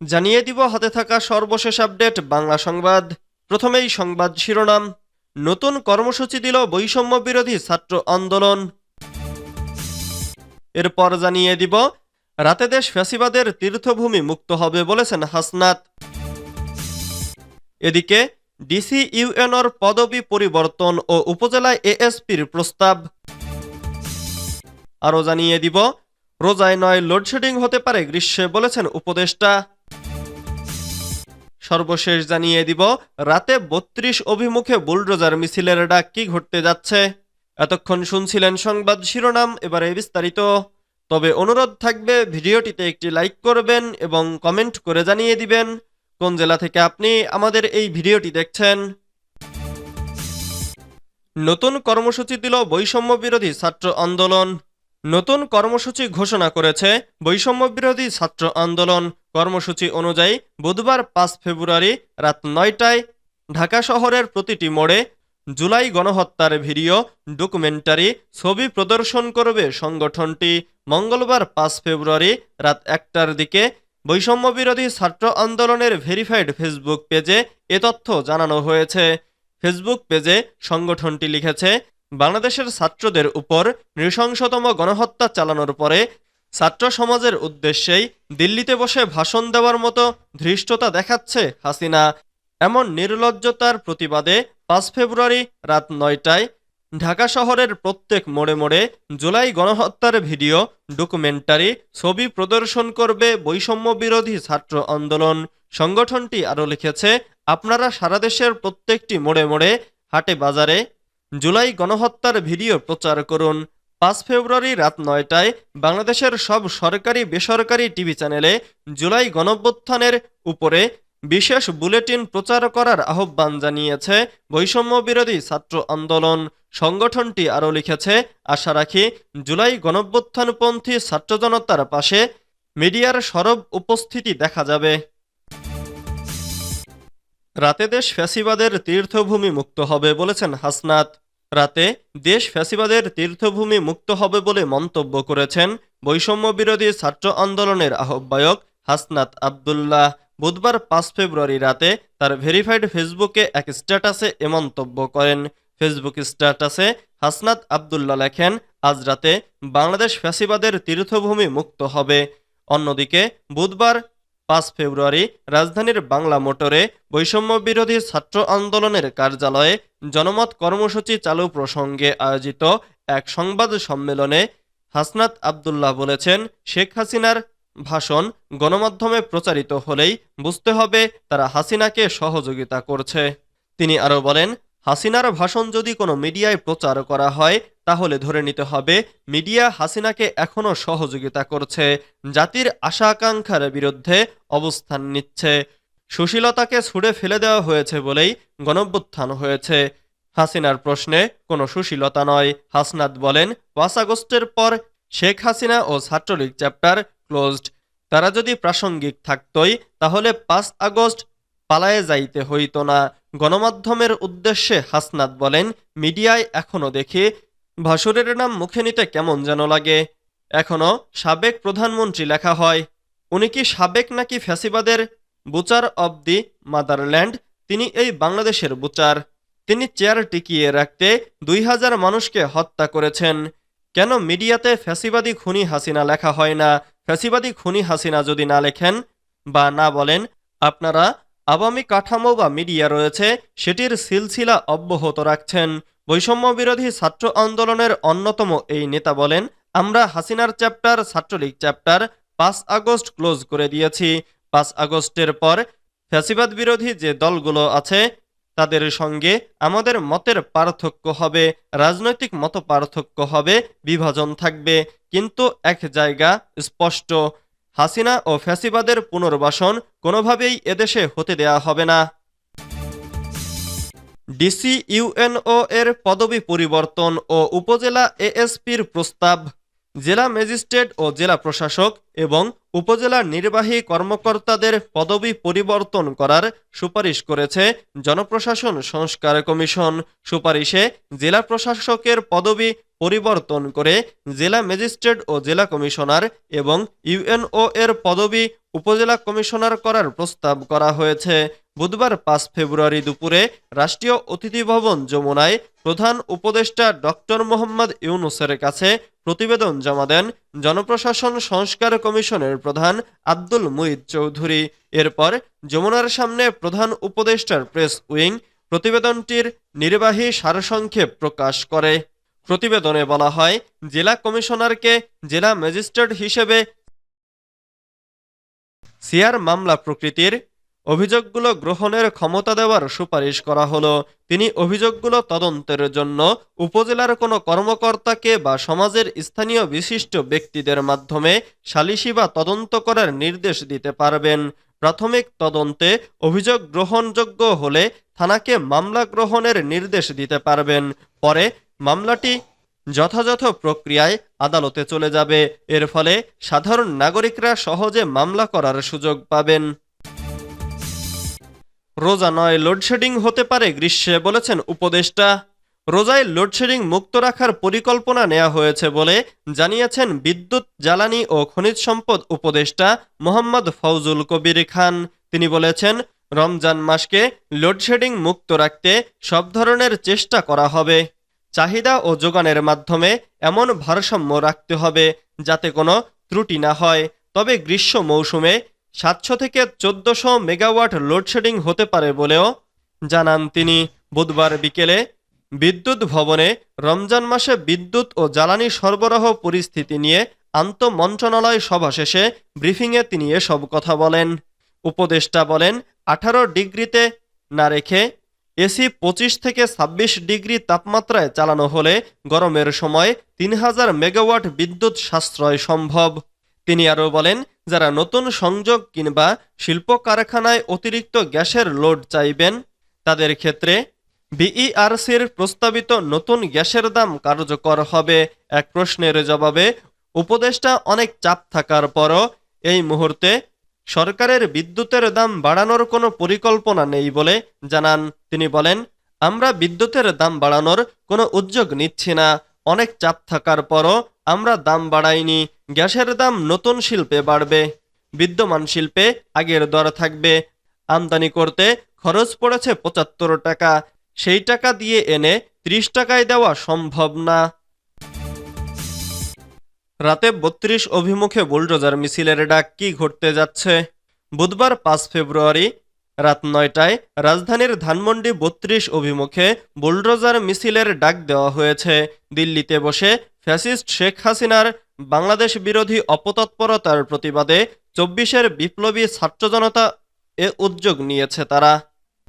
জানিয়ে দিব হাতে থাকা সর্বশেষ আপডেট, বাংলা সংবাদ। প্রথমেই সংবাদ শিরোনাম। নতুন কর্মসূচি দিল বৈষম্য বিরোধী ছাত্র আন্দোলন। এরপর জানিয়ে দিব, রাতে দেশ ফ্যাসিবাদের তীর্থভূমি মুক্ত হবে বলেছেন হাসনাত। এদিকে, ডিসি ইউএনর পদবি পরিবর্তন ও উপজেলায় এএসপির প্রস্তাব। আরও জানিয়ে দিব, রোজায় নয়, লোডশেডিং হতে পারে গ্রীষ্মে বলেছেন উপদেষ্টা। সর্বশেষ জানিয়ে দিব, রাতে বত্রিশ অভিমুখে বুলডোজার মিছিলের ডাক কি ঘটতে যাচ্ছে। এতক্ষণ শুনছিলেন সংবাদ শিরোনাম, এবারে বিস্তারিত। তবে অনুরোধ থাকবে, ভিডিওটিতে একটি লাইক করবেন এবং কমেন্ট করে জানিয়ে দিবেন, কোন জেলা থেকে আপনি আমাদের এই ভিডিওটি দেখছেন। নতুন কর্মসূচি দিল বৈষম্য বিরোধী ছাত্র আন্দোলন। নতুন কর্মসূচি ঘোষণা করেছে বৈষম্য বিরোধী ছাত্র আন্দোলন। কর্মসূচি অনুযায়ী বুধবার পাঁচ ফেব্রুয়ারি রাত নয়টায় ঢাকা শহরের প্রতিটি মোড়ে জুলাই গণহত্যার ভিডিও, ডকুমেন্টারি, ছবি প্রদর্শন করবে সংগঠনটি। মঙ্গলবার পাঁচ ফেব্রুয়ারি রাত একটার দিকে বৈষম্য বিরোধী ছাত্র আন্দোলনের ভেরিফাইড ফেসবুক পেজে এ তথ্য জানানো হয়েছে। ফেসবুক পেজে সংগঠনটি লিখেছে বাংলাদেশের ছাত্রদের উপর নৃশংসতম গণহত্যা চালানোর পরে ছাত্র সমাজের উদ্দেশ্যেই দিল্লিতে বসে ভাষণ দেওয়ার মতো ধৃষ্টতা দেখাচ্ছে হাসিনা। এমন নির্লজ্জতার প্রতিবাদে পাঁচ ফেব্রুয়ারি রাত নয়টায় ঢাকা শহরের প্রত্যেক মোড়ে মোড়ে জুলাই গণহত্যার ভিডিও, ডকুমেন্টারি, ছবি প্রদর্শন করবে বৈষম্য বিরোধী ছাত্র আন্দোলন। সংগঠনটি আরও লিখেছে, আপনারা সারা দেশের প্রত্যেকটি মোড়ে মোড়ে হাটে বাজারে জুলাই গণহত্যার ভিডিও প্রচার করুন। পাঁচ ফেব্রুয়ারি রাত নয়টায় বাংলাদেশের সব সরকারি বেসরকারি টিভি চ্যানেলে জুলাই গণঅভ্যুত্থানের উপরে বিশেষ বুলেটিন প্রচার করার আহ্বান জানিয়েছে বৈষম্য বিরোধী ছাত্র আন্দোলন। সংগঠনটি আরও লিখেছে, আশা রাখি জুলাই গণঅভ্যুত্থানপন্থী ছাত্র জনতার পাশে মিডিয়ার সরব উপস্থিতি দেখা যাবে। রাতে দেশ ফ্যাসিবাদের তীর্থভূমি মুক্ত হবে বলেছেন হাসনাত। রাতে দেশ ফ্যাসিবাদের তীর্থভূমি মুক্ত হবে বলে মন্তব্য করেছেন বৈষম্য বিরোধী ছাত্র আন্দোলনের আহ্বায়ক হাসনাত আবদুল্লাহ। বুধবার পাঁচ ফেব্রুয়ারি রাতে তার ভেরিফাইড ফেসবুকে এক স্ট্যাটাসে এ মন্তব্য করেন। ফেসবুক স্ট্যাটাসে হাসনাত আবদুল্লাহ লেখেন, আজ রাতে বাংলাদেশ ফ্যাসিবাদের তীর্থভূমি মুক্ত হবে। অন্যদিকে বুধবার পাঁচ ফেব্রুয়ারি রাজধানীর বাংলা মোটরে বৈষম্য বিরোধী ছাত্র আন্দোলনের কার্যালয়ে জনমত কর্মসূচি চালু প্রসঙ্গে আয়োজিত এক সংবাদ সম্মেলনে হাসনাত আবদুল্লাহ বলেছেন, শেখ হাসিনার ভাষণ গণমাধ্যমে প্রচারিত হলেই বুঝতে হবে তারা হাসিনাকে সহযোগিতা করছে। তিনি আরও বলেন হাসিনার ভাষণ যদি কোনো মিডিয়ায় প্রচার করা হয়, তাহলে ধরে নিতে হবে, মিডিয়া হাসিনাকে এখনও সহযোগিতা করছে। জাতির আশা আকাঙ্ক্ষার বিরুদ্ধে অবস্থান নিচ্ছে। সুশীলতাকে ছুড়ে ফেলে দেওয়া হয়েছে বলেই গণভ্যুত্থান হয়েছে। হাসিনার প্রশ্নে কোনো সুশীলতা নয়। হাসনাত বলেন, পাঁচ আগস্টের পর শেখ হাসিনা ও ছাত্রলীগ চ্যাপ্টার ক্লোজড। তারা যদি প্রাসঙ্গিক থাকতই, তাহলে পাঁচ আগস্ট পালায়ে যাইতে হইত না। গণমাধ্যমের উদ্দেশ্যে হাসনাত বলেন, মিডিয়ায় এখনও দেখি ভাসুরের নাম মুখে নিতে কেমন যেন লাগে। এখনও সাবেক প্রধানমন্ত্রী লেখা হয়, উনি কি সাবেক নাকি ফ্যাসিবাদের বুচার অব দি মাদারল্যান্ড? তিনি এই বাংলাদেশের বুচার। তিনি চেয়ার টিকিয়ে রাখতে দুই হাজার মানুষকে হত্যা করেছেন। কেন মিডিয়াতে ফ্যাসিবাদী খুনি হাসিনা লেখা হয় না? ফ্যাসিবাদী খুনি হাসিনা যদি না লেখেন বা না বলেন, আপনারা আওয়ামী কাঠামো বা মিডিয়া রয়েছে, সেটির সিলসিলা অব্যাহত রাখছেন। বৈষম্য বিরোধী ছাত্র আন্দোলনের অন্যতম এই নেতা বলেন, আমরা হাসিনার চ্যাপ্টার, ছাত্রলীগ চ্যাপ্টার পাঁচ আগস্ট ক্লোজ করে দিয়েছি। পাঁচ আগস্টের পর ফ্যাসিবাদ বিরোধী যে দলগুলো আছে, তাদের সঙ্গে আমাদের মতের পার্থক্য হবে, রাজনৈতিক মত পার্থক্য হবে, বিভাজন থাকবে। কিন্তু এক জায়গা স্পষ্ট হাসিনা ও ফ্যাসিবাদের পুনর্বাসন কোনোভাবেই এদেশে হতে দেয়া হবে না। ডিসি ইউএনও এর পদবি পরিবর্তন ও উপজেলা এএসপির প্রস্তাব জেলা ম্যাজিস্ট্রেট ও জেলা প্রশাসক এবং উপজেলা নির্বাহী কর্মকর্তাদের পদবি পরিবর্তন করার সুপারিশ করেছে জনপ্রশাসন সংস্কার কমিশন। সুপারিশে জেলা প্রশাসকের পদবি পরিবর্তন করে জেলা ম্যাজিস্ট্রেট ও জেলা কমিশনার এবং ইউএনও এর পদবি উপজেলা কমিশনার করার প্রস্তাব করা হয়েছে। বুধবার পাঁচ ফেব্রুয়ারি দুপুরে রাষ্ট্রীয় অতিথি ভবন যমুনায় প্রধান উপদেষ্টা ডক্টর মোহাম্মদ ইউনুসের কাছে প্রতিবেদন জমা দেন জনপ্রশাসন সংস্কার কমিশনের প্রধান আব্দুল মুইদ চৌধুরী। এরপর যমুনার সামনে প্রধান উপদেষ্টার প্রেস উইং প্রতিবেদনটির নির্বাহী সারসংক্ষেপ প্রকাশ করে। প্রতিবেদনে বলা হয়, জেলা কমিশনারকে জেলা ম্যাজিস্ট্রেট হিসেবে সিয়ার মামলা প্রকৃতির অভিযোগগুলো গ্রহণের ক্ষমতা দেওয়ার সুপারিশ করা হলো। তিনি অভিযোগগুলো তদন্তের জন্য উপজেলার কোনো কর্মকর্তাকে বা সমাজের স্থানীয় বিশিষ্ট ব্যক্তিদের মাধ্যমে সালিসি বা তদন্ত করার নির্দেশ দিতে পারবেন। প্রাথমিক তদন্তে অভিযোগ গ্রহণযোগ্য হলে থানাকে মামলা গ্রহণের নির্দেশ দিতে পারবেন। পরে মামলাটি যথাযথ প্রক্রিয়ায় আদালতে চলে যাবে। এর ফলে সাধারণ নাগরিকরা সহজে মামলা করার সুযোগ পাবেন। রোজা নয়, লোডশেডিং হতে পারে, গ্রীষ্মে বলেছেন উপদেষ্টা। রোজায় লোডশেডিং মুক্ত রাখার পরিকল্পনা নেওয়া হয়েছে বলে জানিয়েছেন বিদ্যুৎ, জ্বালানি ও খনিজ সম্পদ উপদেষ্টা মোহাম্মদ ফৌজুল কবির খান। তিনি বলেছেন, রমজান মাসকে লোডশেডিং মুক্ত রাখতে সব ধরনের চেষ্টা করা হবে। চাহিদা ও যোগানের মাধ্যমে এমন ভারসাম্য রাখতে হবে যাতে কোনো ত্রুটি না হয়। তবে গ্রীষ্ম মৌসুমে সাতশো থেকে চোদ্দশো মেগাওয়াট লোডশেডিং হতে পারে বলেও জানান তিনি। বুধবার বিকেলে বিদ্যুৎ ভবনে রমজান মাসে বিদ্যুৎ ও জ্বালানি সরবরাহ পরিস্থিতি নিয়ে আন্তঃ মন্ত্রণালয় সভা শেষে ব্রিফিংয়ে তিনি এসব কথা বলেন। উপদেষ্টা বলেন, আঠারো ডিগ্রিতে না রেখে এসি পঁচিশ থেকে ছাব্বিশ ডিগ্রি তাপমাত্রায় চালানো হলে গরমের সময় তিন হাজার মেগাওয়াট বিদ্যুৎ সাশ্রয় সম্ভব। তিনি আরও বলেন যারা নতুন সংযোগ কিংবা শিল্প কারখানায় অতিরিক্ত গ্যাসের লোড চাইবেন, তাদের ক্ষেত্রে বিইআরসির প্রস্তাবিত নতুন গ্যাসের দাম কার্যকর হবে এক প্রশ্নের জবাবে উপদেষ্টা অনেক চাপ থাকার পরও এই মুহূর্তে সরকারের বিদ্যুতের দাম বাড়ানোর কোনো পরিকল্পনা নেই বলে জানান। তিনি বলেন, আমরা বিদ্যুতের দাম বাড়ানোর কোনো উদ্যোগ নিচ্ছি না। অনেক চাপ থাকার পরও আমরা দাম বাড়াইনি, গ্যাসের দাম নতুন শিল্পে বাড়বে, বিদ্যমান শিল্পে আগের দর থাকবে। আমদানি করতে খরচ পড়েছে পঁচাত্তর টাকা, সেই টাকা দিয়ে এনে ত্রিশ টাকায় দেওয়া সম্ভব না। রাতে বত্রিশ অভিমুখে বুলডোজার মিছিলের ডাক কি ঘটতে যাচ্ছে? বুধবার পাঁচ ফেব্রুয়ারি রাত নয়টায় রাজধানীর ধানমন্ডি বত্রিশ অভিমুখে বুলডোজার মিছিলের ডাক দেওয়া হয়েছে। দিল্লিতে বসে ফ্যাসিস্ট শেখ হাসিনার বাংলাদেশ বিরোধী অপতৎপরতার প্রতিবাদে চব্বিশের বিপ্লবী ছাত্র জনতা এ উদ্যোগ নিয়েছে তারা।